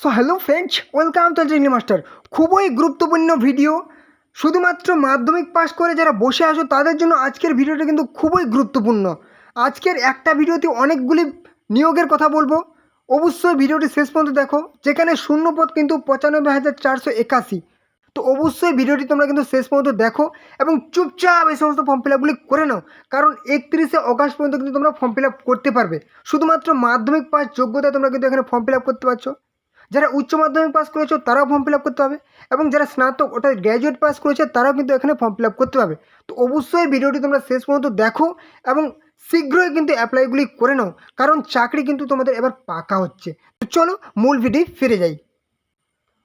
So hello friends welcome to Jingli master খুবই গুরুত্বপূর্ণ video শুধুমাত্র মাধ্যমিক পাস করে যারা বসে আসো তাদের জন্য আজকের ভিডিওটা কিন্তু খুবই গুরুত্বপূর্ণ। আজকের একটা ভিডিওতে অনেকগুলি নিয়োগের কথা বলব। অবশ্যই ভিডিওটি শেষ পর্যন্ত দেখো, যেখানে শূন্যপদ কিন্তু পঁচানব্বই হাজার চারশো একাশি। তো অবশ্যই ভিডিওটি তোমরা কিন্তু শেষ পর্যন্ত দেখো এবং চুপচাপ এই সমস্ত ফর্ম ফিল আপগুলি করে নাও, কারণ একত্রিশে অগস্ট পর্যন্ত কিন্তু তোমরা ফর্ম ফিল আপ করতে পারবে। শুধুমাত্র মাধ্যমিক পাস যোগ্যতায় তোমরা কিন্তু এখানে ফর্ম ফিল আপ করতে পারছ। যারা উচ্চ মাধ্যমিক পাস করেছ, তারাও ফর্ম ফিল আপ করতে হবে। এবং যারা স্নাতক, অর্থাৎ গ্র্যাজুয়েট পাস করেছে, তারাও কিন্তু এখানে ফর্ম ফিল আপ করতে পারবে তো অবশ্যই ভিডিওটি তোমরা শেষ পর্যন্ত দেখো এবং শীঘ্রই কিন্তু অ্যাপ্লাইগুলি করে নাও, কারণ চাকরি কিন্তু তোমাদের এবার পাকা হচ্ছে। তো চলো মূল ভিডিও ফিরে যাই।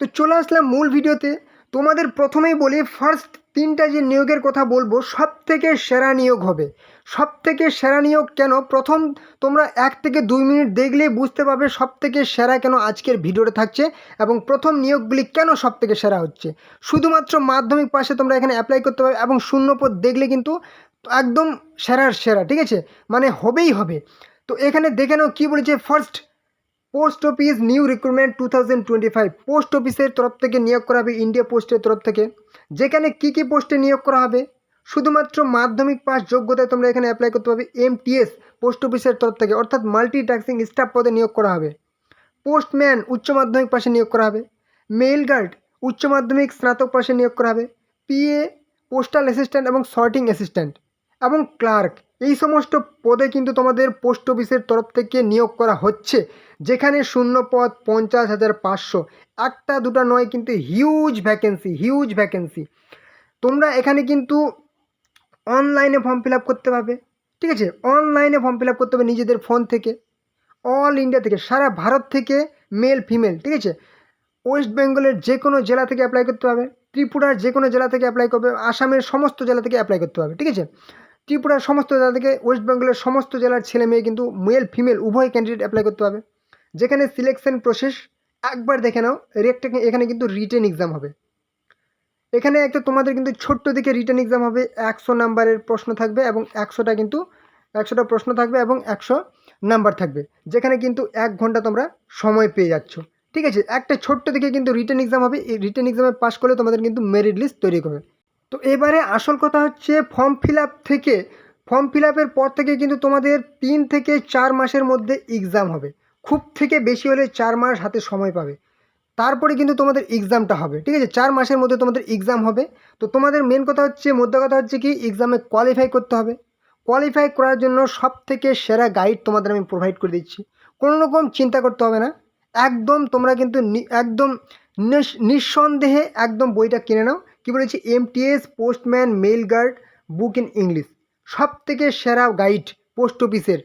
তো চলে আসলাম মূল ভিডিওতে তোমাদের প্রথমেই বলি ফার্স্ট তিনটা যে নিয়োগের কথা বলব সব থেকে সেরা নিয়োগ হবে। সব থেকে সেরা নিয়োগ কেন? প্রথম তোমরা এক থেকে দুই মিনিট দেখলেই বুঝতে পারবে সব থেকে সেরা কেন আজকের ভিডিওটা থাকছে এবং প্রথম নিয়োগগুলি কেন সব থেকে সেরা হচ্ছে। শুধুমাত্র মাধ্যমিক পাশে তোমরা এখানে অ্যাপ্লাই করতে পারবে এবং শূন্যপদ দেখলে কিন্তু একদম সেরার সেরা, ঠিক আছে? মানে হবেই হবে। তো এখানে দেখে নাও কী বলেছে first post office new recruitment two thousand twenty five post অফিসের তরফ থেকে নিয়োগ করা হবে ইন্ডিয়া পোস্টের তরফ থেকে। যেখানে কী কী পোস্টে নিয়োগ করা হবে? শুধুমাত্র মাধ্যমিক পাস যোগ্যতায় তোমরা এখানে অ্যাপ্লাই করতে পারবে এমটিএস পোস্ট অফিসের তরফ থেকে, অর্থাৎ মাল্টি টাস্কিং স্টাফ পদে নিয়োগ করা হবে। পোস্টম্যান উচ্চ মাধ্যমিক পাশে নিয়োগ করা হবে। মেইল গার্ড উচ্চ মাধ্যমিক স্নাতক পাশে নিয়োগ করা হবে। পিএ পোস্টাল অ্যাসিস্ট্যান্ট এবং সর্টিং অ্যাসিস্ট্যান্ট এবং ক্লার্ক এই সমস্ত পদে কিন্তু তোমাদের পোস্ট অফিসের তরফ থেকে নিয়োগ করা হচ্ছে। যেখানে শূন্য পদ পঞ্চাশ হাজার পাঁচশো। একটা, দুটা, নয় কিন্তু হিউজ ভ্যাকেন্সি হিউজ ভ্যাকেন্সি তোমরা এখানে কিন্তু অনলাইনে ফর্ম ফিল আপ করতে পারবে। ঠিক আছে? অনলাইনে ফর্ম ফিল আপ করতে হবে নিজেদের ফোন থেকে। অল ইন্ডিয়া থেকে, সারা ভারত থেকে মেল ফিমেল ঠিক আছে? ওয়েস্ট বেঙ্গলের যে কোনো জেলা থেকে অ্যাপ্লাই করতে হবে ত্রিপুরার যে কোনো জেলা থেকে অ্যাপ্লাই করবে। আসামের সমস্ত জেলা থেকে অ্যাপ্লাই করতে হবে ঠিক আছে? ত্রিপুরার সমস্ত জেলা থেকে ওয়েস্ট বেঙ্গলের সমস্ত জেলার ছেলে মেয়ে কিন্তু মেল ফিমেল উভয় ক্যান্ডিডেট অ্যাপ্লাই করতে হবে যেখানে সিলেকশন প্রসেস একবার দেখে নাও রেকটা এখানে কিন্তু রিটেন এক্সাম হবে। এখানে একটা তোমাদের কিন্তু ছোট্ট দিকে রিটেন এক্সাম হবে, একশো নাম্বারের প্রশ্ন থাকবে এবং একশোটা কিন্তু, একশোটা প্রশ্ন থাকবে এবং একশো নাম্বার থাকবে। যেখানে কিন্তু এক ঘণ্টা তোমরা সময় পেয়ে যাচ্ছ। ঠিক আছে? একটা ছোট্ট দিকে কিন্তু রিটেন এক্সাম হবে, এই রিটেন এক্সামে পাস করলে তোমাদের কিন্তু মেরিট লিস্ট তৈরি করবে। তো এবারে আসল কথা হচ্ছে ফর্ম ফিল থেকে ফর্ম ফিল পর থেকে কিন্তু তোমাদের তিন থেকে চার মাসের মধ্যে এক্সাম হবে। খুব থেকে বেশি হলে চার মাস হাতে সময় পাবে। তারপরে কিন্তু তোমাদের এক্সামটা হবে, ঠিক আছে? চার মাসের মধ্যে তোমাদের এক্সাম হবে। তো তোমাদের মেন কথা হচ্ছে, মধ্য কথা হচ্ছে কি এক্সামে কোয়ালিফাই করতে হবে। কোয়ালিফাই করার জন্য সব থেকে সেরা গাইড তোমাদের আমি প্রোভাইড করে দিচ্ছি। কোনো রকম চিন্তা করতে হবে না। একদম তোমরা কিন্তু একদম নিঃসন্দেহে একদম বইটা কিনে নাও। কী বলেছি? MTS postman mail guard book in English সব থেকে সেরা গাইড পোস্ট অফিসের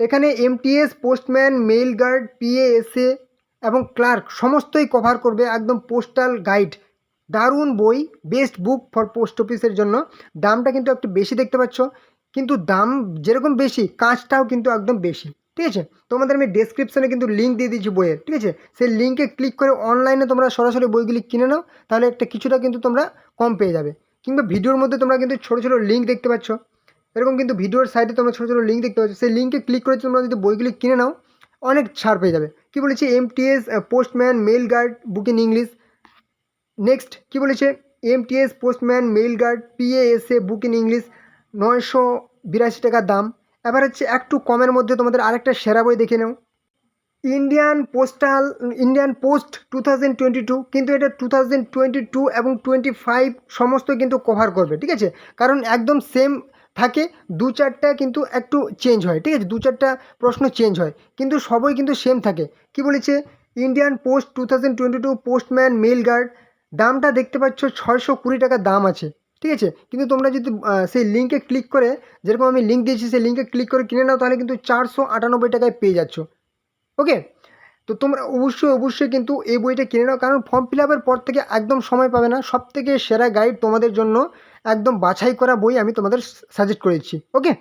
এখানে MTS postman mail guard PA SA এবং ক্লার্ক সমস্তই কভার করবে একদম পোস্টাল গাইড দারুণ বই বেস্ট বুক ফর পোস্ট অফিসের জন্য। দামটা কিন্তু একটু বেশি দেখতে পাচ্ছ, কিন্তু দাম যেরকম বেশি, কাজটাও কিন্তু একদম বেশি। ঠিক আছে? তোমাদের আমি ডেসক্রিপশানে কিন্তু লিঙ্ক দিয়ে দিয়েছি বইয়ের। ঠিক আছে? সেই লিঙ্কে ক্লিক করে অনলাইনে তোমরা সরাসরি বইগুলি কিনে নাও, তাহলে একটা কিছুটা কিন্তু তোমরা কম পেয়ে যাবে। কিংবা ভিডিওর মধ্যে তোমরা কিন্তু ছোটো ছোটো লিঙ্ক দেখতে পাচ্ছ। এরকম কিন্তু ভিডিওর সাইডে তোমরা ছোটো ছোটো লিঙ্ক দেখতে পাচ্ছ। সেই লিঙ্কে ক্লিক করে তোমরা যদি বইগুলি কিনে নাও, অনেক ছাড় পেয়ে যাবে। কী বলেছি? MTS postman mail guard book in English next কী বলেছে? MTS postman mail guard PA SA book in English নয়শো বিরাশি টাকা দাম। এবার হচ্ছে একটু কমের মধ্যে তোমাদের আরেকটা সেরা বই দেখে নাও। Indian postal Indian post two thousand twenty two কিন্তু এটা টু টোয়েন্টি টু এবং টোয়েন্টি ফাইভ সমস্ত কিন্তু কভার করবে, ঠিক আছে? কারণ একদম সেম থাকে, দু চারটা কিন্তু একটু চেঞ্জ হয়, ঠিক আছে? দু চারটা প্রশ্ন চেঞ্জ হয়, কিন্তু সবই কিন্তু সেম থাকে। কি বলেছে? Indian post two thousand twenty two postman mail guard দামটা দেখতে পাচ্ছ ছয়শো কুড়ি টাকা দাম আছে, ঠিক আছে? কিন্তু তোমরা যদি সেই লিঙ্কে ক্লিক করে, যেরকম আমি লিঙ্ক দিয়েছি, সেই লিঙ্কে ক্লিক করে কিনে নাও, তাহলে কিন্তু চারশো আটানব্বই টাকায় পেয়ে যাচ্ছ। ওকে তো তোমরা অবশ্যই অবশ্যই কিন্তু এই বইটা কিনে নাও। কারণ ফর্ম ফিল আপের পর থেকে একদম সময় পাবে না। সব থেকে সেরা গাইড তোমাদের জন্য একদম বাছাই করা বই আমি তোমাদের সাজেস্ট করেছি ওকে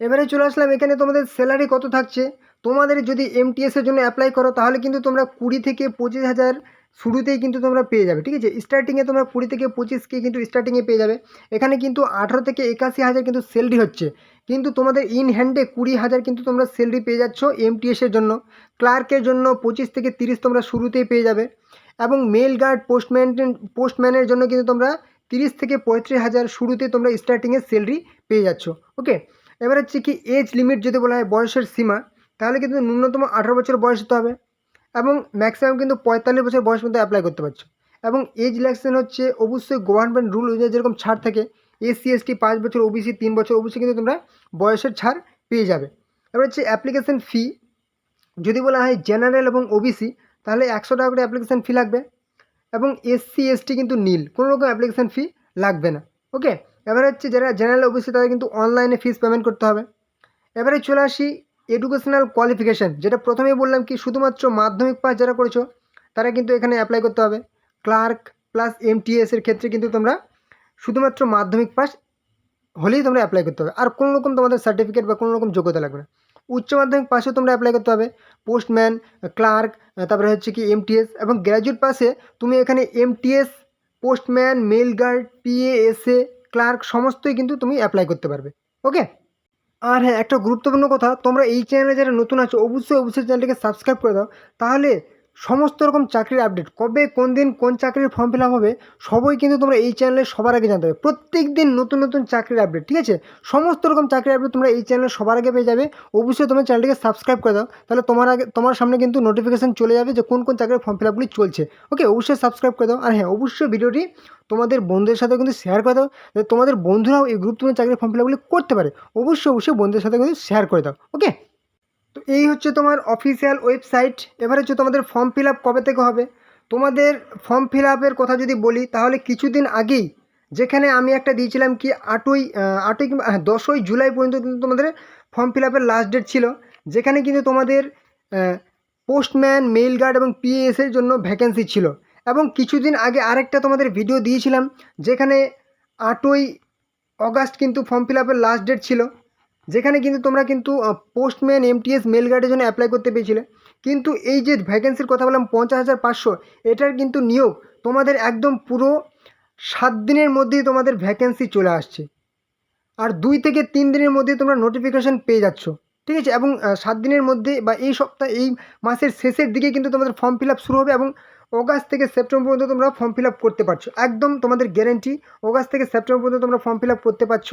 এবারে চলে আসলাম। এখানে তোমাদের স্যালারি কত থাকছে? তোমাদের যদি এমটিএস এর জন্য অ্যাপ্লাই করো, তাহলে কিন্তু তোমরা কুড়ি থেকে পঁচিশ হাজার শুরুতেই কিন্তু তোমরা পেয়ে যাবে। ঠিক আছে? স্টার্টিংয়ে তোমরা কুড়ি থেকে পঁচিশকে কিন্তু স্টার্টিংয়ে পেয়ে যাবে। এখানে কিন্তু আঠারো থেকে একাশি হাজার কিন্তু স্যালারি হচ্ছে। কিন্তু তোমাদের ইন হ্যান্ডে কুড়ি হাজার কিন্তু তোমরা স্যালারি পেয়ে যাচ্ছ এমটিএসের জন্য। ক্লার্কের জন্য পঁচিশ থেকে তিরিশ তোমরা শুরুতেই পেয়ে যাবে। এবং মেল গার্ড পোস্টম্যান পোস্টম্যানের জন্য কিন্তু তোমরা তিরিশ থেকে পঁয়ত্রিশ হাজার শুরুতে তোমরা স্টার্টিংয়ে স্যালারি পেয়ে যাচ্ছ। ওকে এবার হচ্ছে কি এজ লিমিট যদি বলা হয় বয়সের সীমা, তাহলে কিন্তু ন্যূনতম আঠারো বছর বয়স হতে হবে। এবং ম্যাক্সিমাম কিন্তু পঁয়তাল্লিশ বছর বয়স পর্যন্ত অ্যাপ্লাই করতে পারছ। এবং এজ রিল্যাক্সেশন হচ্ছে অবশ্যই গভর্নমেন্ট রুল অনুযায়ী যেরকম ছাড় থাকে এসসি এসটি পাঁচ বছর ওবিসি তিন বছর অবশ্যই কিন্তু তোমরা বয়সের ছাড় পেয়ে যাবে। এবার হচ্ছে অ্যাপ্লিকেশন ফি যদি বলা হয় জেনারেল এবং ওবিসি তাহলে একশো টাকা করে অ্যাপ্লিকেশন ফি লাগবে এবং এসসি এসটি কিন্তু নীল, কোনো রকম অ্যাপ্লিকেশন ফি লাগবে না। ওকে এবার হচ্ছে যারা জেনারেল ওবিসি তাদের কিন্তু অনলাইনে ফিস পেমেন্ট করতে হবে। এবারে চলে আসি এডুকেশনাল কোয়ালিফিকেশান যেটা প্রথমেই বললাম কি, শুধুমাত্র মাধ্যমিক পাস যারা করেছ, তারা কিন্তু এখানে অ্যাপ্লাই করতে হবে। ক্লার্ক প্লাস এমটিএস এর ক্ষেত্রে কিন্তু তোমরা শুধুমাত্র মাধ্যমিক পাস হলেই তোমরা অ্যাপ্লাই করতে হবে। আর কোনো রকম তোমাদের সার্টিফিকেট বা কোনো রকম যোগ্যতা লাগবে না। উচ্চ মাধ্যমিক পাশেও তোমরা অ্যাপ্লাই করতে হবে। পোস্টম্যান ক্লার্ক তারপরে হচ্ছে কি এমটিএস এবং গ্র্যাজুয়েট পাশে তুমি এখানে MTS postman mail guard PA SA clerk সমস্তই কিন্তু তুমি অ্যাপ্লাই করতে পারবে। ওকে আর হ্যাঁ একটা গুরুত্বপূর্ণ কথা, তোমরা এই চ্যানেলে যারা নতুন আছো, অবশ্যই অবশ্যই চ্যানেলটিকে সাবস্ক্রাইব করে দাও। তাহলে সমস্ত রকম চাকরির আপডেট কবে, কোন দিন কোন চাকরির ফর্ম ফিল হবে, সবই কিন্তু তোমরা এই চ্যানেলে সবার আগে জানতে হবে প্রত্যেক দিন নতুন নতুন চাকরির আপডেট ঠিক আছে? সমস্ত রকম চাকরির আপডেট তোমরা এই চ্যানেলে সবার আগে পেয়ে যাবে। অবশ্যই তোমার চ্যানেলটিকে সাবস্ক্রাইব করে দাও, তাহলে তোমার আগে, তোমার সামনে কিন্তু নোটিফিকেশান চলে যাবে যে কোন কোন চাকরির ফর্ম ফিল আপগুলি চলছে। ওকে অবশ্যই সাবস্ক্রাইব করে দাও। আর হ্যাঁ অবশ্যই ভিডিওটি তোমাদের বন্ধুদের সাথে কিন্তু শেয়ার করে দাও তোমাদের বন্ধুরাও এই গ্রুপ গুরুত্বপূর্ণ চাকরির ফর্ম ফিল আপগুলি করতে পারে। অবশ্যই অবশ্যই বন্ধুদের সাথে কিন্তু শেয়ার করে দাও। ওকে তো এই হচ্ছে তোমার অফিসিয়াল ওয়েবসাইট এবার হচ্ছে তোমাদের ফর্ম ফিল আপ কবে থেকে হবে? তোমাদের ফর্ম ফিল আপের কথা যদি বলি, তাহলে কিছুদিন আগেই যেখানে আমি একটা দিয়েছিলাম কি, আটই আটই কিংবা হ্যাঁ দশই জুলাই পর্যন্ত কিন্তু তোমাদের ফর্ম ফিল আপের লাস্ট ডেট ছিল। যেখানে কিন্তু তোমাদের পোস্টম্যান মেইল গার্ড এবং পিএস এর জন্য ভ্যাকেন্সি ছিল। এবং কিছুদিন আগে আরেকটা তোমাদের ভিডিও দিয়েছিলাম, যেখানে আটই অগাস্ট কিন্তু ফর্ম ফিল আপের লাস্ট ডেট ছিল। যেখানে কিন্তু তোমরা কিন্তু পোস্টম্যান এমটিএস মেল গার্ডের জন্য অ্যাপ্লাই করতে পেরেছিলে কিন্তু এই যে ভ্যাকেন্সির কথা বললাম, পঞ্চাশ হাজার পাঁচশো, এটার কিন্তু নিয়োগ তোমাদের একদম পুরো সাত দিনের মধ্যেই তোমাদের ভ্যাকেন্সি চলে আসছে। আর দুই থেকে তিন দিনের মধ্যে তোমরা নোটিফিকেশান পেয়ে যাচ্ছ, ঠিক আছে? এবং সাত দিনের মধ্যে বা এই সপ্তাহ, এই মাসের শেষের দিকে কিন্তু তোমাদের ফর্ম ফিল শুরু হবে এবং অগাস্ট থেকে সেপ্টেম্বর পর্যন্ত তোমরা ফর্ম ফিল করতে পারছ। একদম তোমাদের গ্যারেন্টি অগাস্ট থেকে সেপ্টেম্বর পর্যন্ত তোমরা ফর্ম ফিল করতে পারছ।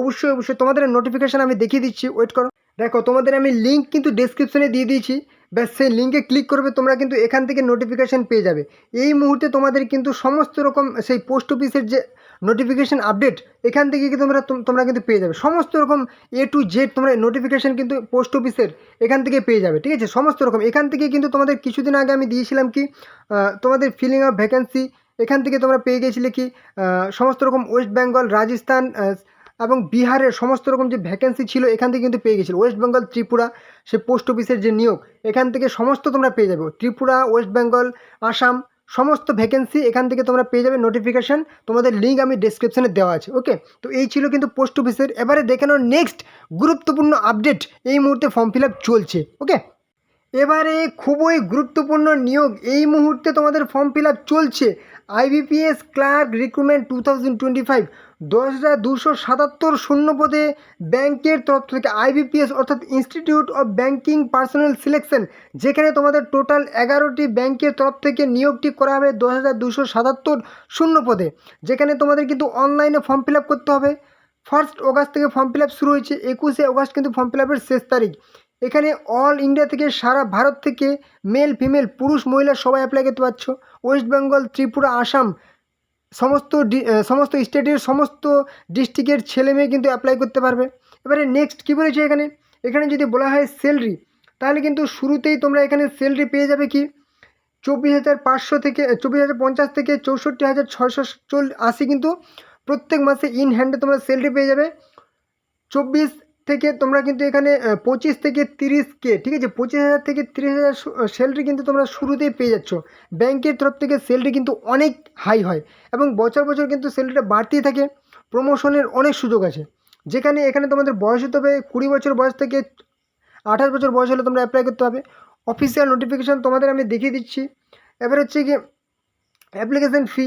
অবশ্যই অবশ্যই। তোমাদের নোটিফিকেশান আমি দেখিয়ে দিচ্ছি ওয়েট করো। দেখো, তোমাদের আমি লিঙ্ক কিন্তু ডেসক্রিপশনে দিয়ে দিয়েছি। ব্যাস, সেই লিঙ্কে ক্লিক করবে, তোমরা কিন্তু এখান থেকে নোটিফিকেশান পেয়ে যাবে। এই মুহূর্তে তোমাদের কিন্তু সমস্ত রকম সেই পোস্ট অফিসের যে নোটিফিকেশান আপডেট এখান থেকে কি তোমরা, তোম- তোমরা কিন্তু পেয়ে যাবে। সমস্ত রকম এ টু জেড তোমরা নোটিফিকেশান কিন্তু পোস্ট অফিসের এখান থেকে পেয়ে যাবে, ঠিক আছে? সমস্ত রকম। এখান থেকে কিন্তু তোমাদের কিছুদিন আগে আমি দিয়েছিলাম কি তোমাদের ফিলিং আপ ভ্যাকেন্সি এখান থেকে তোমরা পেয়ে গেছিলে কি সমস্ত রকম ওয়েস্ট বেঙ্গল রাজস্থান এবং বিহারের সমস্ত রকম যে ভ্যাকেন্সি ছিল এখান থেকে কিন্তু পেয়ে গেছিল। ওয়েস্ট বেঙ্গল ত্রিপুরা, সে পোস্ট অফিসের যে নিয়োগ, এখান থেকে সমস্ত তোমরা পেয়ে যাবে। ত্রিপুরা ওয়েস্ট বেঙ্গল আসাম সমস্ত ভ্যাকেন্সি এখান থেকে তোমরা পেয়ে যাবে নোটিফিকেশান তোমাদের লিঙ্ক আমি ডিসক্রিপশানে দেওয়া আছে ওকে তো এই ছিল কিন্তু পোস্ট অফিসের এবারে দেখে নাও নেক্সট গুরুত্বপূর্ণ আপডেট এই মুহূর্তে ফর্ম ফিল চলছে ওকে এবারে খুবই গুরুত্বপূর্ণ নিয়োগ। এই মুহূর্তে তোমাদের ফর্ম ফিল চলছে। IBPS clerk recruitment two thousand twenty five দশ হাজার দুশো সাতাত্তর শূন্য পদে ব্যাংকের তরফ থেকে আইবিপিএস অর্থাৎ institute of banking personnel selection, যেখানে তোমাদের টোটাল এগারোটি ব্যাংকের তরফ থেকে নিয়োগটি করা হবে দশ হাজার দুশো সাতাত্তর শূন্য পদে, যেখানে তোমাদের কিন্তু অনলাইনে ফর্ম ফিল করতে হবে। ফার্স্ট অগাস্ট থেকে ফর্ম ফিল শুরু হয়েছে, একুশে অগাস্ট কিন্তু ফর্ম ফিল শেষ তারিখ। এখানে অল ইন্ডিয়া থেকে সারা ভারত থেকে মেল, ফিমেল, পুরুষ, মহিলা সবাই অ্যাপ্লাই করতে পারছ। ওয়েস্ট বেঙ্গল, ত্রিপুরা, আসাম সমস্ত সমস্ত স্টেটের সমস্ত ডিস্ট্রিক্টের ছেলে মেয়ে কিন্তু অ্যাপ্লাই করতে পারবে। এবারে নেক্সট কী বলেছে এখানে? এখানে যদি বলা হয় স্যালারি তাহলে কিন্তু শুরুতেই তোমরা এখানে স্যালারি পেয়ে যাবে কি? চব্বিশ হাজার পাঁচশো থেকে চব্বিশ হাজার পঞ্চাশ থেকে চৌষট্টি হাজার ছয়শো চল আশি কিন্তু প্রত্যেক মাসে ইন হ্যান্ডে তোমরা স্যালারি পেয়ে যাবে। চব্বিশ থেকে তোমরা কিন্তু এখানে পঁচিশ থেকে তিরিশ কে, ঠিক আছে? পঁচিশ হাজার থেকে তিরিশ হাজার স্যালারি কিন্তু তোমরা শুরুতেই পেয়ে যাচ্ছ। ব্যাংকের তরফ থেকে স্যালারি কিন্তু অনেক হাই হয় এবং বছর বছর কিন্তু স্যালারিটা বাড়তেই থাকে। প্রমোশনের অনেক সুযোগ আছে। যেখানে এখানে তোমাদের বয়স হতে হবে কুড়ি বছর বয়স থেকে আঠাশ বছর বয়স হলে তোমরা অ্যাপ্লাই করতে হবে অফিসিয়াল নোটিফিকেশান তোমাদের আমি দেখিয়ে দিচ্ছি। এবার হচ্ছে কি অ্যাপ্লিকেশান ফি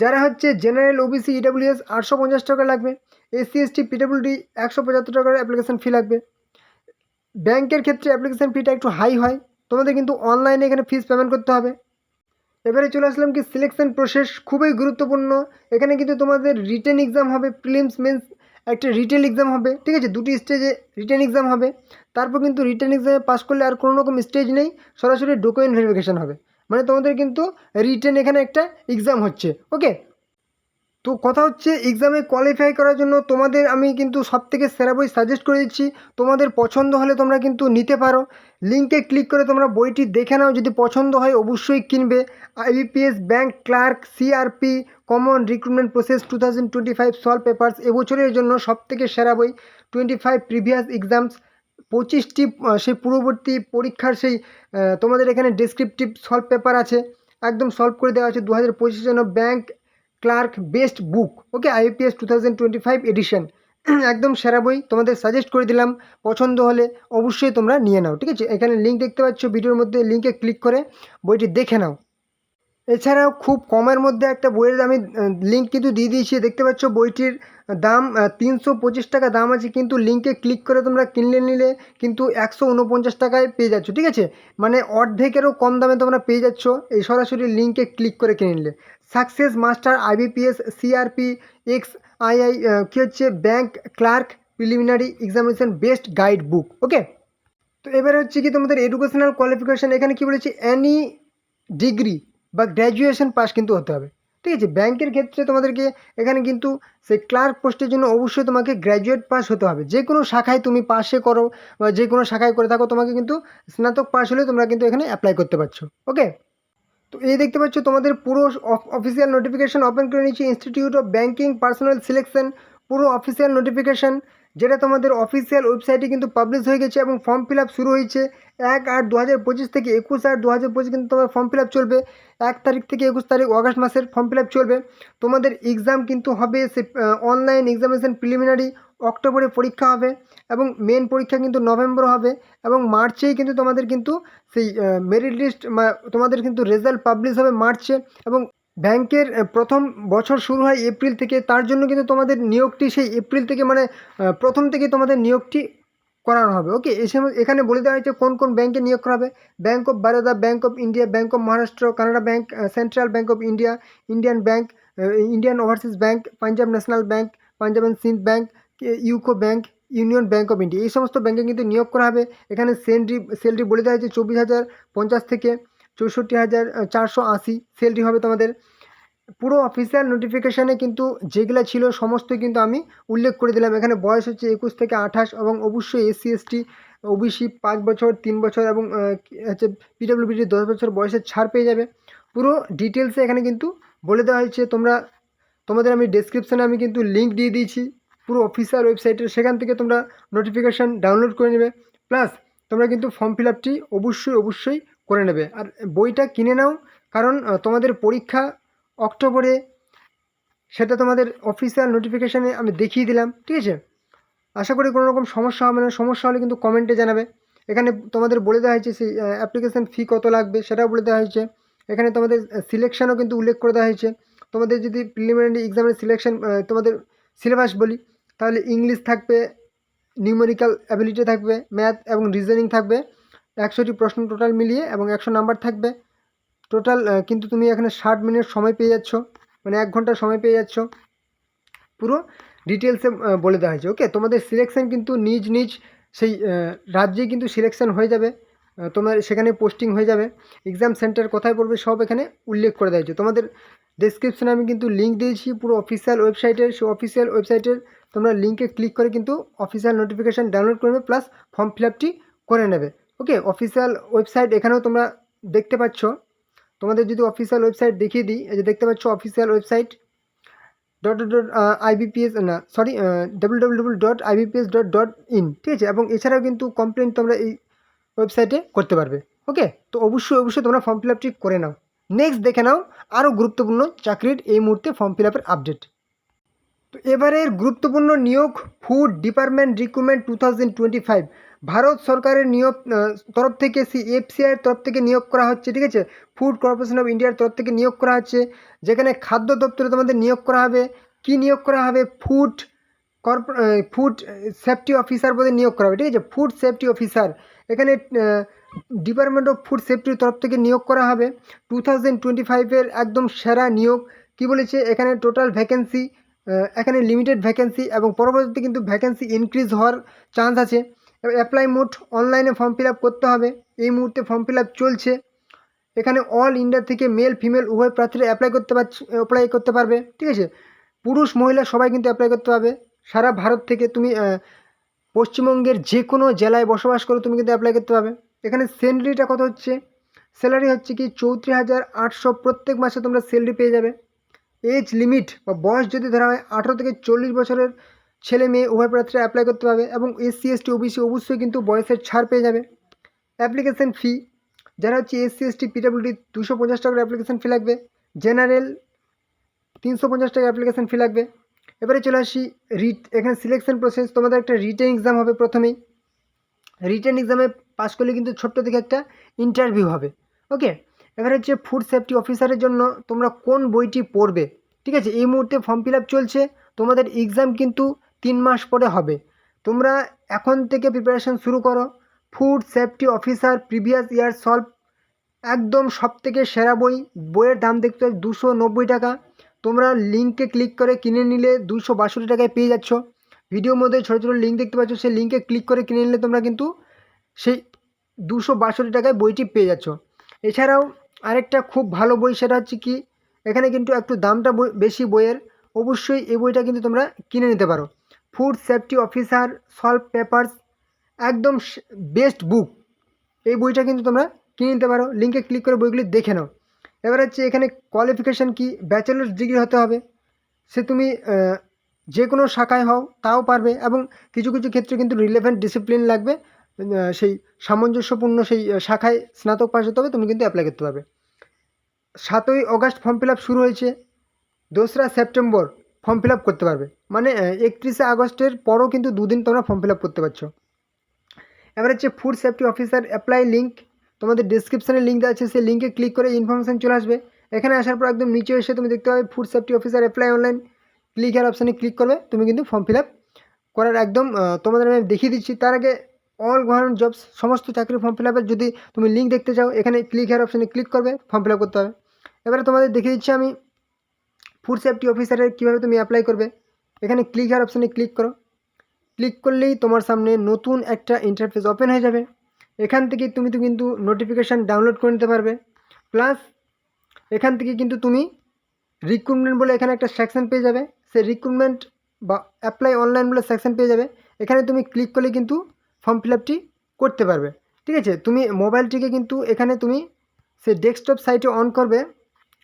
যারা হচ্ছে জেনারেল ওবিসি ইডাব্লিউএস আটশো পঞ্চাশ টাকা লাগবে এসসি এসটি পিডব্লিউডি একশো পঁচাত্তর টাকার অ্যাপ্লিকেশন ফি লাগবে। ব্যাংকের ক্ষেত্রে অ্যাপ্লিকেশন ফিটা একটু হাই হয়, তোমাদের কিন্তু অনলাইনে এখানে ফিস পেমেন্ট করতে হবে। এবারে চলে আসলাম কি সিলেকশন প্রসেস খুবই গুরুত্বপূর্ণ। এখানে কিন্তু তোমাদের রিটেন এক্সাম হবে প্রিলিমস মেন্স একটা রিটেল এক্সাম হবে, ঠিক আছে? দুটি স্টেজে রিটেন এক্সাম হবে। তারপর কিন্তু রিটেন এক্সামে পাস করলে আর কোনো রকম স্টেজ নেই, সরাসরি ডকুমেন্ট ভেরিফিকেশান হবে। মানে তোমাদের কিন্তু রিটেন এখানে একটা এক্সাম হচ্ছে ওকে তো কথা হচ্ছে এক্সামে কোয়ালিফাই করার জন্য তোমাদের আমি কিন্তু সব থেকে সেরা বই সাজেস্ট করে দিচ্ছি, তোমাদের পছন্দ হলে তোমরা কিন্তু নিতে পারো। লিঙ্কে ক্লিক করে তোমরা বইটি দেখে নাও, যদি পছন্দ হয় অবশ্যই কিনবে। IBPS bank clerk CRP common recruitment process two thousand twenty five solve papers এবছরের জন্য সব থেকে সেরা বই টোয়েন্টি ফাইভ প্রিভিয়াস এক্সামস পঁচিশটি সেই পূর্ববর্তী পরীক্ষার সেই তোমাদের এখানে ডেসক্রিপটিভ সলভ পেপার আছে। একদম সলভ করে দেওয়া আছে দু হাজার পঁচিশের জন্য bank clerk best book okay IPS two thousand twenty five edition একদম সেরা বই, তোমাদের সাজেস্ট করে দিলাম, পছন্দ হলে অবশ্যই তোমরা নিয়ে নাও, ঠিক আছে? এখানে লিঙ্ক দেখতে পাচ্ছ, ভিডিওর মধ্যে লিঙ্কে ক্লিক করে বইটি দেখে নাও। এছাড়াও খুব কমের মধ্যে একটা বইয়ের আমি লিঙ্ক কিন্তু দিয়ে দিয়েছি, দেখতে পাচ্ছ বইটির দাম তিনশো পঁচিশ টাকা দাম আছে, কিন্তু লিঙ্কে ক্লিক করে তোমরা কিনলে নিলে কিন্তু একশো উনপঞ্চাশ টাকায় পেয়ে যাচ্ছ, ঠিক আছে? মানে অর্ধেকেরও কম দামে তোমরা পেয়ে যাচ্ছ, এই সরাসরি লিঙ্কে ক্লিক করে কিনে নিলে। Success master IBPS CRP X II কী হচ্ছে? Bank clerk preliminary examination best guide book okay তো এবার হচ্ছে কি তোমাদের এডুকেশনাল কোয়ালিফিকেশান এখানে কি বলেছি? অ্যানি ডিগ্রি বা গ্র্যাজুয়েশন পাস কিন্তু হতে হবে। ঠিক আছে, ব্যাংকের ক্ষেত্রে তোমাদেরকে এখানে কিন্তু সেই ক্লার্ক পোস্টের জন্য অবশ্যই তোমাকে গ্র্যাজুয়েট পাস হতে হবে। যে কোনো শাখায় তুমি পাশে করো বা যে কোনো শাখায় করে থাকো, তোমাকে কিন্তু স্নাতক পাস হলে তোমরা কিন্তু এখানে অ্যাপ্লাই করতে পারছ। ওকে তো এই দেখতে পাচ্ছ তোমাদের পুরো অফিসিয়াল নোটিফিকেশান ওপেন করে নিচ্ছি institute of banking personnel selection পুরো অফিসিয়াল নোটিফিকেশান যেটা তোমাদের অফিসিয়াল ওয়েবসাইটে কিন্তু পাবলিশ হয়ে গেছে এবং ফর্ম ফিল শুরু হয়েছে এক আট দু হাজার পঁচিশ থেকে একুশ আট দু হাজার পঁচিশ কিন্তু তোমার ফর্ম ফিল চলবে। এক তারিখ থেকে একুশ তারিখ অগাস্ট মাসের ফর্ম ফিল চলবে। তোমাদের এক্সাম কিন্তু হবে সে অনলাইন এক্সামিনেশন প্রিলিমিনারি অক্টোবরে পরীক্ষা হবে এবং মেন পরীক্ষা কিন্তু নভেম্বর হবে এবং মার্চেই কিন্তু তোমাদের কিন্তু সেই মেরিট লিস্ট তোমাদের কিন্তু রেজাল্ট পাবলিশ হবে মার্চে এবং ব্যাংকের প্রথম বছর শুরু হয় এপ্রিল থেকে, তার জন্য কিন্তু তোমাদের নিয়োগটি সেই এপ্রিল থেকে মানে প্রথম থেকে তোমাদের নিয়োগটি করানো হবে। ওকে এসে এখানে বলে দেওয়া হয়েছে কোন কোন ব্যাংকে নিয়োগ করা হবে। Bank of Baroda bank of India bank of Maharashtra Canara bank central bank of India Indian bank Indian overseas bank Punjab national bank Punjab and Sind bank UCO bank union bank of India এই সমস্ত ব্যাংকে কিন্তু নিয়োগ করা হবে। এখানে salary salary বলে দেওয়া হয়েছে চব্বিশ হাজার পঞ্চাশ থেকে। চৌষট্টি হাজার চারশো আশি স্যালারি হবে তোমাদের। পুরো অফিসিয়াল নোটিফিকেশানে কিন্তু যেগুলো ছিল সমস্ত কিন্তু আমি উল্লেখ করে দিলাম। এখানে বয়স হচ্ছে একুশ থেকে আঠাশ এবং অবশ্যই এসসি এসটি ওবিসি পাঁচ বছর, তিন বছর এবং হচ্ছে পিডব্লিউবিটি দশ বছর বয়সের ছাড় পেয়ে যাবে। পুরো ডিটেলসে এখানে কিন্তু বলে দেওয়া হয়েছে। তোমরা, তোমাদের আমি ডেসক্রিপশানে আমি কিন্তু লিঙ্ক দিয়ে দিয়েছি। পুরো অফিসিয়াল ওয়েবসাইটের সেখান থেকে তোমরা নোটিফিকেশান ডাউনলোড করে নেবে। প্লাস তোমরা কিন্তু ফর্ম ফিল আপটি অবশ্যই অবশ্যই করে নেবে। আর বইটা কিনে নাও, কারণ তোমাদের পরীক্ষা অক্টোবরে, সেটা তোমাদের অফিসিয়াল নোটিফিকেশানে আমি দেখিয়ে দিলাম, ঠিক আছে? আশা করি কোনো রকম সমস্যা হবে না। সমস্যা হলে কিন্তু কমেন্টে জানাবে। এখানে তোমাদের বলে দেওয়া হয়েছে সেই অ্যাপ্লিকেশান ফি কত লাগবে, সেটাও বলে দেওয়া হয়েছে। এখানে তোমাদের সিলেকশানও কিন্তু উল্লেখ করে দেওয়া হয়েছে। তোমাদের যদি প্রিলিমিনারি এক্সামের সিলেকশান তোমাদের সিলেবাস বলি, তাহলে ইংলিশ থাকবে নিউমেরিক্যাল অ্যাবিলিটি থাকবে ম্যাথ এবং রিজনিং থাকবে। একশোটি প্রশ্ন টোটাল মিলিয়ে এবং একশো নাম্বার থাকবে। টোটাল কিন্তু তুমি এখানে ষাট মিনিট সময় পেয়ে যাচ্ছ মানে এক ঘণ্টা সময় পেয়ে যাচ্ছ। পুরো ডিটেলসে বলে দেওয়া হয়েছে ওকে তোমাদের সিলেকশন কিন্তু নিজ নিজ সেই রাজ্যে কিন্তু সিলেকশন হয়ে যাবে তোমার সেখানে পোস্টিং হয়ে যাবে। এক্সাম সেন্টার কোথায় পড়বে সব এখানে উল্লেখ করে দেওয়া হয়েছে। তোমাদের ডেসক্রিপশনে আমি কিন্তু লিঙ্ক দিয়েছি, পুরো অফিসিয়াল ওয়েবসাইটের সেই অফিসিয়াল ওয়েবসাইটের তোমরা লিঙ্কে ক্লিক করে কিন্তু অফিসিয়াল নোটিফিকেশান ডাউনলোড করবে প্লাস ফর্ম ফিল আপটি করে নেবে। ওকে অফিসিয়াল ওয়েবসাইট এখানেও তোমরা দেখতে পাচ্ছ। তোমাদের যদি অফিসিয়াল ওয়েবসাইট দেখিয়ে দিই যে দেখতে পাচ্ছ official website dot dot IBPS না sorry W W W dot IBPS dot dot in ঠিক আছে? এবং এছাড়াও কিন্তু কমপ্লেন তোমরা এই ওয়েবসাইটে করতে পারবে। ওকে তো অবশ্যই অবশ্যই তোমরা ফর্ম ফিল আপটি করে নাও। নেক্সট দেখে নাও আরও গুরুত্বপূর্ণ চাকরির এই মুহূর্তে ফর্ম ফিল আপের আপডেট তো এবারের গুরুত্বপূর্ণ নিয়োগ food department recruitment two thousand twenty five Bharat সরকারের নিয়োগ তরফ থেকে সি, এফসিআইয়ের তরফ থেকে নিয়োগ করা হচ্ছে, ঠিক আছে? ফুড কর্পোরেশন অফ ইন্ডিয়ার তরফ থেকে নিয়োগ করা হচ্ছে, যেখানে খাদ্য দপ্তরে তোমাদের নিয়োগ করা হবে। কি নিয়োগ করা হবে? ফুড কর্পো ফুড সেফটি অফিসার পদে নিয়োগ করা হবে, ঠিক আছে? ফুড সেফটি অফিসার এখানে ডিপার্টমেন্ট অফ ফুড সেফটির তরফ থেকে নিয়োগ করা হবে। টু থাউজেন্ড টোয়েন্টি ফাইভের একদম সেরা নিয়োগ, কী বলেছে? এখানে টোটাল ভ্যাকেন্সি এখানে লিমিটেড ভ্যাকেন্সি এবং পরবর্তীতে কিন্তু ভ্যাকেন্সি ইনক্রিজ হওয়ার চান্স আছে। অ্যাপ্লাই মোড অনলাইনে ফর্ম ফিল করতে হবে। এই মুহূর্তে ফর্ম ফিল চলছে। এখানে অল ইন্ডিয়া থেকে মেল ফিমেল উভয় প্রার্থীরা অ্যাপ্লাই করতে পারছে অ্যাপ্লাই করতে পারবে। ঠিক আছে? পুরুষ, মহিলা সবাই কিন্তু অ্যাপ্লাই করতে পারবে। সারা ভারত থেকে তুমি পশ্চিমবঙ্গের যে কোনো জেলায় বসবাস করে তুমি কিন্তু অ্যাপ্লাই করতে পারবে। এখানে স্যালারিটা কত হচ্ছে? স্যালারি হচ্ছে কি চৌত্রিশ হাজার আটশো প্রত্যেক মাসে তোমরা স্যালারি পেয়ে যাবে। এজ লিমিট বা বয়স যদি ধরা হয় আঠেরো থেকে চল্লিশ বছরের ছেলে মেয়ে উভয় প্রার্থীরা অ্যাপ্লাই করতে পারবে এবং এসসি এসটি ওবিসি অবশ্যই কিন্তু বয়সের ছাড় পেয়ে যাবে। অ্যাপ্লিকেশন ফি যারা হচ্ছে এসসি এসটি পিডাব্লিউডি দুশো পঞ্চাশ টাকার অ্যাপ্লিকেশন ফি লাগবে। জেনারেল তিনশো পঞ্চাশ টাকা অ্যাপ্লিকেশন ফি লাগবে। এবারে চলে আসি রিট এখানে সিলেকশন প্রসেস তোমাদের একটা রিটেন এক্সাম হবে প্রথমেই। রিটেন এক্সামে পাস করলে কিন্তু ছোট্ট থেকে একটা ইন্টারভিউ হবে। ওকে এবার হচ্ছে ফুড সেফটি অফিসারের জন্য তোমরা কোন বইটি পড়বে? ঠিক আছে? এই মুহূর্তে ফর্ম ফিল চলছে। তোমাদের এক্সাম কিন্তু তিন মাস পরে হবে। তোমরা এখন থেকে প্রিপারেশন শুরু করো। Food safety officer previous year solve একদম সব থেকে সেরা বই। বইয়ের দাম দেখতে পাচ্ছ দুশো নব্বই টাকা। তোমরা লিঙ্কে ক্লিক করে কিনে নিলে দুশো বাষট্টি টাকায় পেয়ে যাচ্ছ। ভিডিওর মধ্যে ছোটো ছোটো লিঙ্ক দেখতে পাচ্ছ, সেই লিঙ্কে ক্লিক করে কিনে নিলে তোমরা কিন্তু সেই দুশো বাষট্টি টাকায় বইটি পেয়ে যাচ্ছ। এছাড়াও আরেকটা খুব ভালো বই সেটা হচ্ছে কি, এখানে কিন্তু একটু দামটা বেশি বইয়ের। অবশ্যই এই বইটা কিন্তু তোমরা কিনে নিতে পারো। Food safety officer, solve papers, একদম বেস্ট বুক। এই বইটা কিন্তু তোমরা কিনে নিতে পারো। লিঙ্কে ক্লিক করে বইগুলি দেখে নাও। এবার হচ্ছে এখানে কোয়ালিফিকেশান কি? ব্যাচেলার্স ডিগ্রি হতে হবে। সে তুমি যে কোনো শাখায় হও, তাও পারবে এবং কিছু কিছু ক্ষেত্রে কিন্তু রিলেভেন্ট ডিসিপ্লিন লাগবে। সেই সামঞ্জস্যপূর্ণ সেই শাখায় স্নাতক পাশ হতে হবে, তুমি কিন্তু অ্যাপ্লাই করতে পারবে। সাতই অগাস্ট ফর্ম ফিল শুরু হয়েছে। দোসরা সেপ্টেম্বর ফর্ম ফিল করতে পারবে। মানে একত্রিশে আগস্টের পরও কিন্তু দুদিন তোমরা ফর্ম ফিল করতে পারছ। এবার হচ্ছে food safety officer apply link তোমাদের ডিসক্রিপশানে লিঙ্ক দেওয়া আছে, সেই লিঙ্কে ক্লিক করে ইনফরমেশান চলে আসবে। এখানে আসার পর একদম নিচে এসে তুমি দেখতে পাবে food safety officer apply online click আর অপশানে ক্লিক করবে, তুমি কিন্তু ফর্ম ফিল করার একদম তোমাদের আমি দেখিয়ে দিচ্ছি। তার আগে অল গভর্নমেন্ট জবস সমস্ত চাকরির ফর্ম ফিল যদি তুমি লিঙ্ক দেখতে চাও, এখানে ক্লিক হেয়ার অপশানে ক্লিক করবে ফর্ম ফিল করতে হবে। এবারে তোমাদের দেখিয়ে দিচ্ছি আমি ফুড সেফটি অফিসারের কীভাবে তুমি অ্যাপ্লাই করবে? এখানে ক্লিক হেয়ার অপশানে ক্লিক করো। ক্লিক করলেই তোমার সামনে নতুন একটা ইন্টারফেস ওপেন হয়ে যাবে। এখান থেকে তুমি তো কিন্তু নোটিফিকেশান ডাউনলোড করে নিতে পারবে। প্লাস এখান থেকে কিন্তু তুমি রিক্রুটমেন্ট বলে এখানে একটা সেকশন পেয়ে যাবে। সে রিক্রুটমেন্ট বা অ্যাপ্লাই অনলাইন বলে সেকশন পেয়ে যাবে। এখানে তুমি ক্লিক করলে কিন্তু ফর্ম ফিল আপটি করতে পারবে। ঠিক আছে? তুমি মোবাইলটিকে কিন্তু এখানে তুমি সে ডেস্কটপ সাইটে অন করবে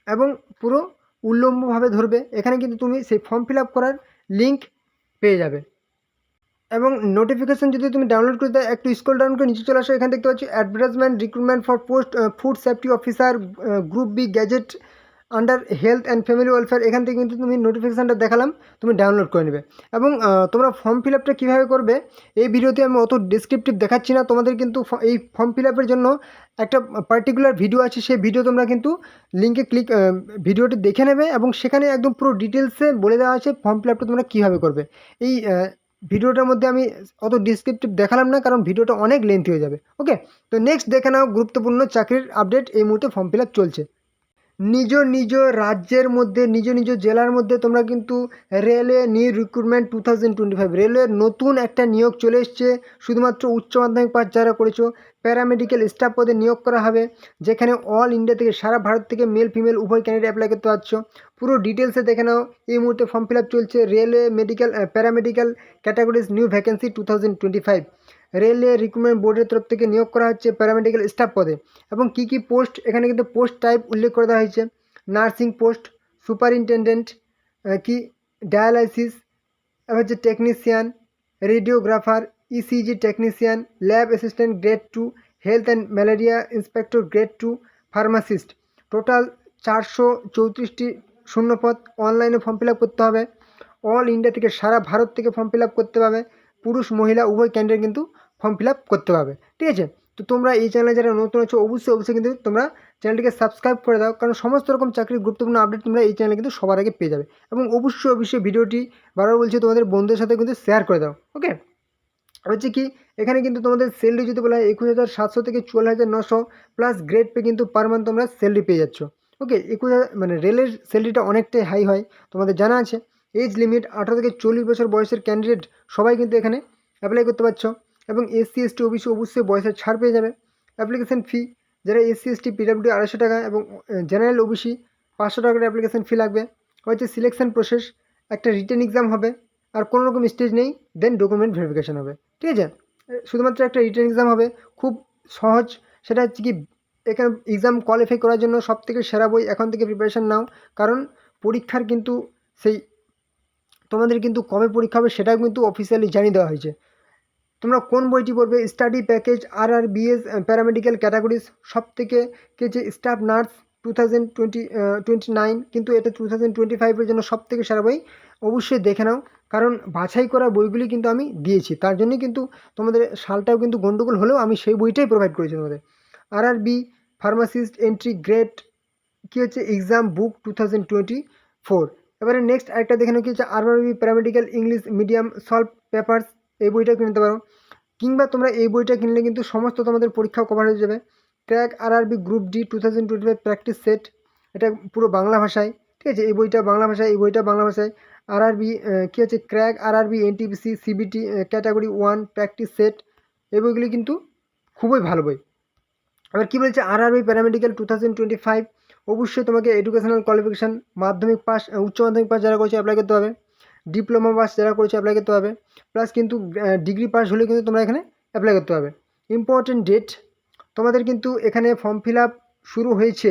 এবং পুরো উল্লম্বভাবে ধরবে, এখানে কিন্তু তুমি সেই ফর্ম ফিল আপ করার লিঙ্ক পেয়ে যাবে। এবং নোটিফিকেশন যদি তুমি ডাউনলোড করে দাও, একটু স্ক্রল ডাউন করে নিচে চলে আসো, এখানে দেখতে পাচ্ছি advertisement recruitment for post food safety officer group B gazette under health and family welfare এখান থেকে কিন্তু তুমি নোটিফিকেশানটা দেখালাম, তুমি ডাউনলোড করে নেবে। এবং তোমরা ফর্ম ফিল আপটা কীভাবে করবে, এই ভিডিওতে আমি অত ডিসক্রিপটিভ দেখাচ্ছি না, তোমাদের কিন্তু এই ফর্ম ফিল আপের জন্য একটা পার্টিকুলার ভিডিও আছে, সেই ভিডিও তোমরা কিন্তু লিঙ্কে ক্লিক ভিডিওটি দেখে নেবে এবং সেখানে একদম পুরো ডিটেলসে বলে দেওয়া আছে ফর্ম ফিল আপটা তোমরা কীভাবে করবে। এই ভিডিওটার মধ্যে আমি অত ডিসক্রিপটিভ দেখালাম না, কারণ ভিডিওটা অনেক লেন্থি হয়ে যাবে। ওকে তো নেক্সট দেখে নাও গুরুত্বপূর্ণ চাকরির আপডেট এই মুহূর্তে ফর্ম ফিল চলছে। নিজ নিজ রাজ্যের মধ্যে, নিজ নিজ জেলার মধ্যে তোমরা কিন্তু railway new recruitment two thousand twenty five রেলওয়ের নতুন একটা নিয়োগ চলে এসছে। শুধুমাত্র উচ্চ মাধ্যমিক পাস যারা করেছ প্যারামেডিক্যাল স্টাফ পদে নিয়োগ করা হবে, যেখানে অল ইন্ডিয়া থেকে, সারা ভারত থেকে মেল ফিমেল উভয় ক্যান্ডিডেট অ্যাপ্লাই করতে পারছ। পুরো ডিটেলসে দেখে নাও, এই মুহূর্তে ফর্ম ফিল আপ চলছে railway medical paramedical categories new vacancy two thousand twenty five railway recruitment বোর্ডের তরফ থেকে নিয়োগ করা হচ্ছে প্যারামেডিক্যাল স্টাফ পদে। এবং কী কী পোস্ট এখানে কিন্তু পোস্ট টাইপ উল্লেখ করে হয়েছে। নার্সিং পোস্ট সুপারিনটেন্ডেন্ট কি ডায়ালাইসিস হচ্ছে technician radiographer ECG technician lab assistant grade two health and malaria inspector grade two pharmacist total চারশো চৌত্রিশটি শূন্যপদ অনলাইনে ফর্ম ফিল করতে হবে। অল ইন্ডিয়া থেকে সারা ভারত থেকে ফর্ম ফিল করতে পারবে পুরুষ, মহিলা, উভয় ক্যান্ডিডেট কিন্তু ফর্ম ফিল করতে পারবে। ঠিক আছে? তো তোমরা এই চ্যানেলে যারা নতুন আছো, অবশ্যই অবশ্যই কিন্তু তোমরা চ্যানেলটিকে সাবস্ক্রাইব করে দাও, কারণ সমস্ত রকম চাকরির গুরুত্বপূর্ণ আপডেট তোমরা এই চ্যানেলে কিন্তু সবার আগে পেয়ে যাবে। এবং অবশ্যই অবশ্যই ভিডিওটি বারবার বলছি, তোমাদের বন্ধুদের সাথে কিন্তু শেয়ার করে দাও ওকে হচ্ছে কি, এখানে কিন্তু তোমাদের স্যালারি যদি বলা হয় একুশ হাজার সাতশো থেকে চুয়াল্লিশ হাজার নশো প্লাস গ্রেড পে কিন্তু পার মান্থ তোমরা স্যালারি পেয়ে যাচ্ছ ওকে একুশ মানে রেলের স্যালারিটা অনেকটাই হাই হয়, তোমাদের জানা আছে। এজ লিমিট আঠারো থেকে চল্লিশ বছর বয়সের ক্যান্ডিডেট সবাই কিন্তু এখানে অ্যাপ্লাই করতে পারছ। এবং এসসি এসটি ওবিসি অবশ্যই বয়সের ছাড় পেয়ে যাবে। অ্যাপ্লিকেশন ফি যারা এসসি এসটি পিডাব্লিউডি আড়াইশো টাকা এবং জেনারেল ওবিসি পাঁচশো টাকার অ্যাপ্লিকেশন ফি লাগবে। হচ্ছে সিলেকশন প্রসেস একটা রিটেন এক্সাম হবে, আর কোনো রকম স্টেজ নেই দেন ডকুমেন্ট ভেরিফিকেশান হবে। ঠিক আছে? শুধুমাত্র একটা রিটেন এক্সাম হবে, খুব সহজ। সেটা হচ্ছে কি, এখানে এক্সাম কোয়ালিফাই করার জন্য সব থেকে সেরা বই এখন থেকে প্রিপারেশান নাও। কারণ পরীক্ষার কিন্তু সেই তোমাদের কিন্তু কবে পরীক্ষা হবে সেটাও কিন্তু অফিসিয়ালি জানিয়ে দেওয়া হয়েছে। তোমরা কোন বইটি পড়বে? Study package R R BS paramedical categories সব থেকে কে যে staff nurse two thousand twenty twenty nine কিন্তু এটা টু থাউজেন্ড টোয়েন্টি ফাইভের জন্য সব থেকে সেরা বই, অবশ্যই দেখে নাও। কারণ বাছাই করা বইগুলি কিন্তু আমি দিয়েছি। তার জন্যই কিন্তু তোমাদের সালটাও কিন্তু গণ্ডগোল হলেও আমি সেই বইটাই প্রোভাইড করেছি তোমাদের। R R B pharmacist entry grade কী হচ্ছে? Exam book two thousand twenty four এবারে নেক্সট আরেকটা দেখে নাও কি হচ্ছে R B paramedical English medium solve papers এই বইটা কিনতে পারো। কিংবা তোমরা এই বইটা কিনলে কিন্তু সমস্ত তোমাদের পরীক্ষা কভার হয়ে যাবে। Crack R RB group D two thousand twenty five practice set এটা পুরো বাংলা ভাষায়, ঠিক আছে? এই বইটা বাংলা ভাষায়, এই বইটা বাংলা ভাষায়। আর আরবি কী আছে crack R RB NTPC CBT category one practice set এই বইগুলি কিন্তু খুবই ভালো বই। এবার কী বলছে? R RB paramedical two thousand twenty five অবশ্যই তোমাকে এডুকেশনাল কোয়ালিফিকেশান মাধ্যমিক পাস উচ্চ মাধ্যমিক পাস যারা করেছে অ্যাপ্লাই করতে হবে ডিপ্লোমা পাস যারা করেছে অ্যাপ্লাই করতে হবে প্লাস কিন্তু ডিগ্রি পাস হলে কিন্তু তোমরা এখানে অ্যাপ্লাই করতে হবে। ইম্পর্টেন্ট ডেট তোমাদের কিন্তু এখানে ফর্ম ফিল আপ শুরু হয়েছে,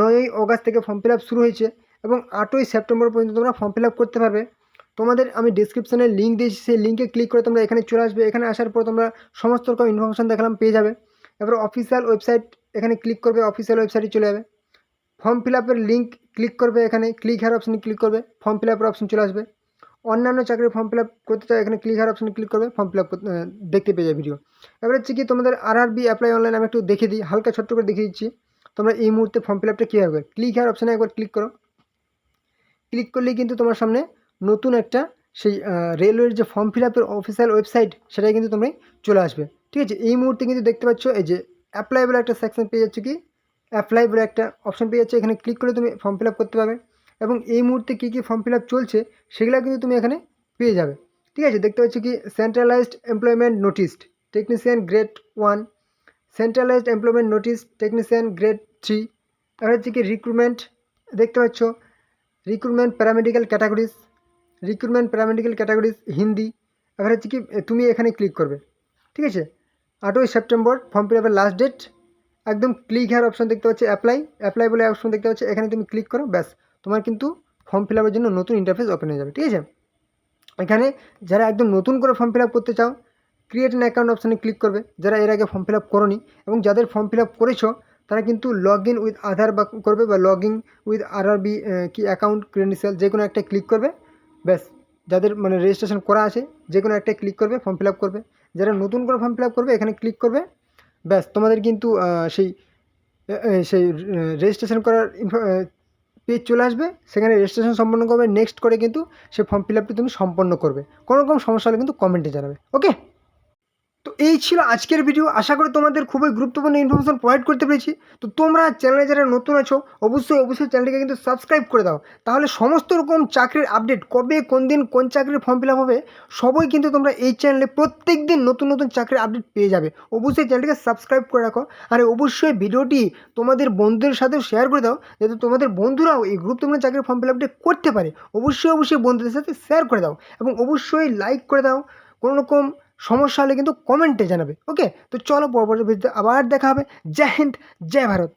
নয়ই অগাস্ট থেকে ফর্ম ফিল আপ শুরু হয়েছে এবং আটই সেপ্টেম্বর পর্যন্ত তোমরা ফর্ম ফিল আপ করতে পারবে। তোমাদের আমি ডিসক্রিপশানে লিঙ্ক দিয়েছি, সেই লিঙ্কে ক্লিক করে তোমরা এখানে চলে আসবে। এখানে আসার পর তোমরা সমস্ত রকম ইনফরমেশান দেখালাম, পেয়ে যাবে। এবার অফিসিয়াল ওয়েবসাইট এখানে ক্লিক করবে অফিসিয়াল ওয়েবসাইটে চলে যাবে। ফর্ম ফিল আপের লিঙ্ক ক্লিক করবে এখানে ক্লিক হেয়ার অপশানে ক্লিক করবে ফর্ম ফিল আপের অপশন চলে আসবে। অন্যান্য চাকরির ফর্ম ফিল আপ করতে চাও এখানে ক্লিক হেয়ার অপশানে ক্লিক করবে ফর্ম ফিল আপ দেখতে পেয়ে যাবে ভিডিও এবার হচ্ছে কি তোমাদের R R B apply online আমি একটু দেখে দিই, হালকা ছোট্ট করে দেখিয়ে দিচ্ছি। তোমরা এই মুহূর্তে ফর্ম ফিল আপটা কীভাবে ক্লিক হেয়ার অপশানে একবার ক্লিক করো। ক্লিক করলেই কিন্তু তোমার সামনে নতুন একটা সেই রেলওয়ের যে ফর্ম ফিল আপের অফিসিয়াল ওয়েবসাইট সেটাই কিন্তু তোমরা চলে আসবে। ঠিক আছে? এই মুহূর্তে কিন্তু দেখতে পাচ্ছ, এই যে অ্যাপ্লাই বলে একটা সেকশন পেয়ে যাচ্ছে কি? অ্যাপ্লাই বলে একটা অপশন পেয়ে যাচ্ছে। এখানে ক্লিক করে তুমি ফর্ম ফিল করতে পারবে এবং এই মুহূর্তে কী কী ফর্ম ফিল চলছে সেগুলো কিন্তু তুমি এখানে পেয়ে যাবে। ঠিক আছে? দেখতে পাচ্ছ কি? Centralised employment notice technician grade one centralised employment notice technician grade three এবার হচ্ছে কি রিক্রুটমেন্ট দেখতে পাচ্ছ? Recruitment paramedical categories recruitment paramedical categories Hindi. এবার হচ্ছে কি, তুমি এখানে ক্লিক করবে। ঠিক আছে? আটই সেপ্টেম্বর ফর্ম ফিল আপের লাস্ট ডেট একদম ক্লিক হেয়ার অপশন দেখতে পাচ্ছি অ্যাপ্লাই অ্যাপ্লাই বলে অপশন দেখতে পাচ্ছি, এখানে তুমি ক্লিক করো, ব্যাস। তোমার কিন্তু ফর্ম ফিল আপের জন্য নতুন ইন্টারফেস ওপেন হয়ে যাবে, ঠিক আছে? এখানে যারা একদম নতুন করে ফর্ম ফিল আপ করতে চাও ক্রিয়েট অ্যান অ্যাকাউন্ট অপশানে ক্লিক করবে। যারা এর আগে ফর্ম ফিল আপ করোনি এবং যাদের ফর্ম ফিল আপ করেছ, তারা কিন্তু লগ ইন উইথ আধার বা করবে বা log in with R B কি অ্যাকাউন্ট ক্রেডেন্সিয়াল যে কোনো একটা ক্লিক করবে, ব্যাস। যাদের মানে রেজিস্ট্রেশন করা আছে, যে কোনো একটা ক্লিক করবে ফর্ম ফিল আপ করবে। যারা নতুন করে ফর্ম ফিল আপ করবে, এখানে ক্লিক করবে। ব্যাস, তোমাদের কিন্তু সেই সেই রেজিস্ট্রেশন করার পেজ চলে আসবে। সেখানে রেজিস্ট্রেশন সম্পন্ন করবে। নেক্সট করে কিন্তু সেই ফর্ম ফিল আপটি তুমি সম্পন্ন করবে। কোনো রকম সমস্যা হলে কিন্তু কমেন্টে জানাবে। ওকে তো এই ছিল আজকের ভিডিও আশা করি তোমাদের খুবই গুরুত্বপূর্ণ ইনফরমেশন প্রোভাইড করতে পেরেছি। তো তোমরা চ্যানেলে যারা নতুন আছো, অবশ্যই অবশ্যই চ্যানেলটিকে কিন্তু সাবস্ক্রাইব করে দাও। তাহলে সমস্ত রকম চাকরির আপডেট কবে, কোন দিন, কোন চাকরির ফর্ম ফিল হবে, সবই কিন্তু তোমরা এই চ্যানেলে প্রত্যেক দিন নতুন নতুন চাকরির আপডেট পেয়ে যাবে। অবশ্যই চ্যানেলটিকে সাবস্ক্রাইব করে রাখো। আর অবশ্যই ভিডিওটি তোমাদের বন্ধুদের সাথেও শেয়ার করে দাও, যাতে তোমাদের বন্ধুরাও এই গুরুত্বপূর্ণ চাকরির ফর্ম ফিল আপটি করতে পারে। অবশ্যই অবশ্যই বন্ধুদের সাথে শেয়ার করে দাও এবং অবশ্যই লাইক করে দাও। কোনো রকম সমস্যা হলে কিন্তু কমেন্টে জানাবে। ওকে তো চলো পরবর্তী ভিডিওতে আবার দেখা হবে। জয় হিন্দ, জয় ভারত।